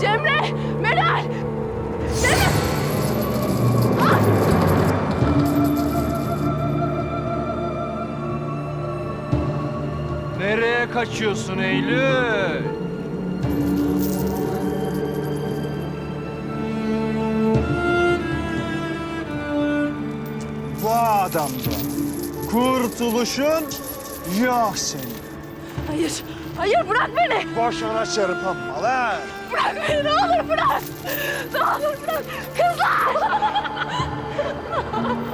Cemre! Meral! Cemre! Nereye kaçıyorsun Eylül? Bu adamda kurtuluşun yok senin. Hayır, hayır bırak beni! Boşuna çırpınma lan. Bırak beni ne olur bırak! Ne olur bırak! Kızlar!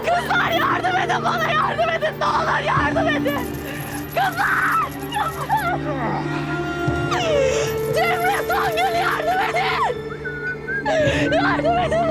Kızlar yardım edin bana yardım edin ne olur yardım edin! Kızlar! Cemre Songül yardım edin! Yardım edin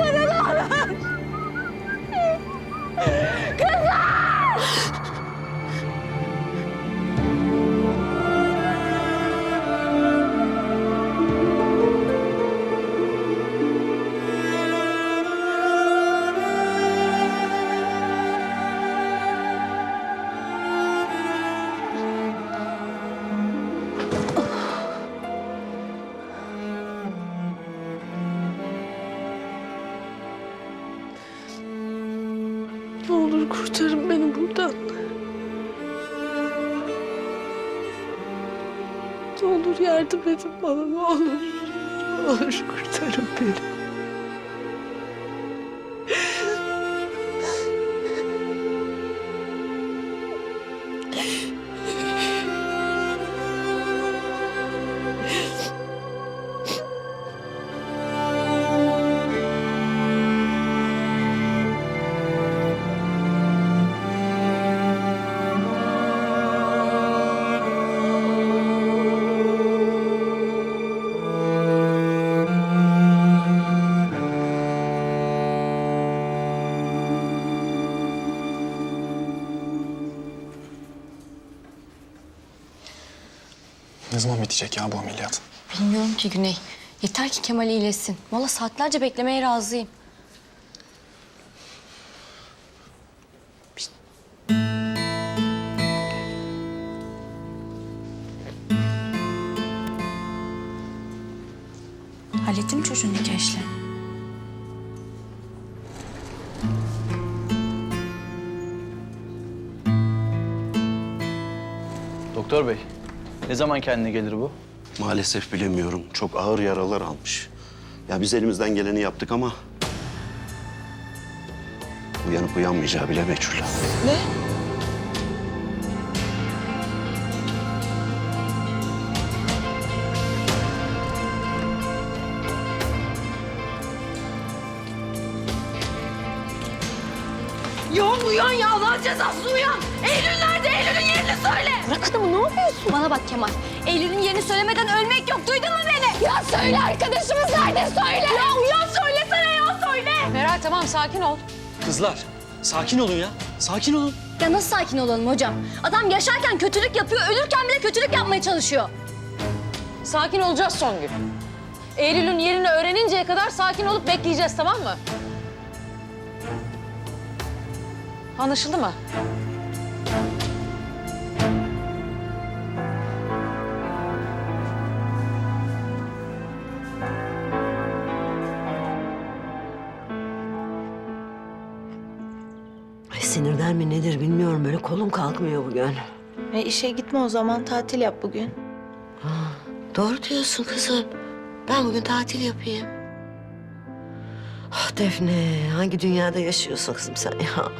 Ne olur kurtarın beni buradan. Ne olur yardım edin bana ne olur. Ne olur kurtarın beni. Ne zaman bitecek ya bu ameliyat? Bilmiyorum ki Güney. Yeter ki Kemal iyileşsin. Valla saatlerce beklemeye razıyım. Hallettin mi çocuğun nikah işlerini? Doktor bey, ne zaman kendine gelir bu? Maalesef bilemiyorum. Çok ağır yaralar almış. Ya biz elimizden geleni yaptık ama... Uyanıp uyanmayacağı bile meçhul. Ya uyan ya Allah'ın cezası uyan. Eylül nerede? Yerini söyle. Bırak adamı ne yapıyorsun? Bana bak Kemal. Eylül'ün yerini söylemeden ölmek yok. Duydun mu beni? Ya söyle arkadaşımız nerede söyle. Ya uyan söylesene ya söyle. Meral tamam sakin ol. Kızlar sakin olun ya. Sakin olun. Ya nasıl sakin olalım hocam? Adam yaşarken kötülük yapıyor, ölürken bile kötülük yapmaya çalışıyor. Sakin olacağız Songül. Eylül'ün yerini öğreninceye kadar sakin olup bekleyeceğiz tamam mı? Anlaşıldı mı? Sinirden mi nedir bilmiyorum böyle kolum kalkmıyor bugün. E işe gitme o zaman tatil yap bugün. Doğru diyorsun kızım. Ben bugün tatil yapayım. Ah Defne hangi dünyada yaşıyorsun kızım sen ya?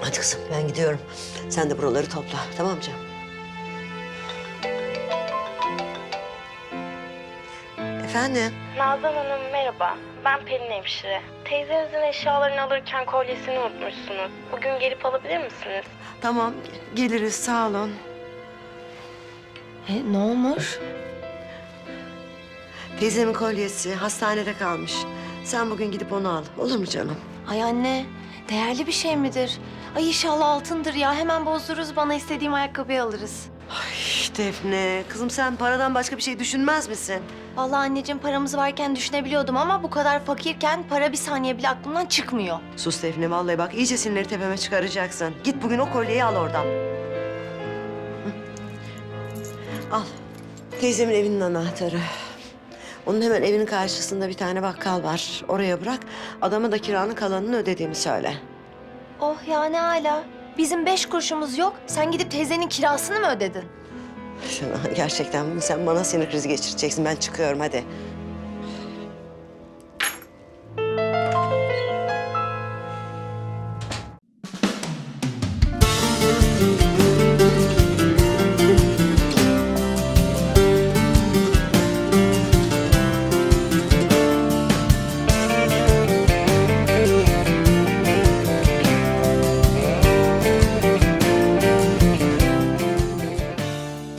Hadi kızım ben gidiyorum. Sen de buraları topla tamam mı canım? Efendim? Nazan Hanım merhaba. Ben Pelin Hemşire. Teyzenizin eşyalarını alırken kolyesini unutmuşsunuz. Bugün gelip alabilir misiniz? Tamam geliriz sağ olun. E ne olmuş? Teyzemin kolyesi hastanede kalmış. Sen bugün gidip onu al olur mu canım? Ay anne değerli bir şey midir? Ay inşallah altındır ya. Hemen bozdururuz bana istediğim ayakkabıyı alırız. Ay Defne, kızım sen paradan başka bir şey düşünmez misin? Vallahi anneciğim paramız varken düşünebiliyordum ama bu kadar fakirken para bir saniye bile aklımdan çıkmıyor. Sus Defne, vallahi bak iyice sinirleri tepeme çıkaracaksın. Git bugün o kolyeyi al oradan. Hı. Al, teyzemin evinin anahtarı. Onun hemen evinin karşısında bir tane bakkal var. Oraya bırak, adama da kiranın kalanını ödediğimi söyle. Oh ya ne hala. Bizim beş kuruşumuz yok. Sen gidip teyzenin kirasını mı ödedin? Şuna gerçekten sen bana sinir krizi geçireceksin. Ben çıkıyorum hadi.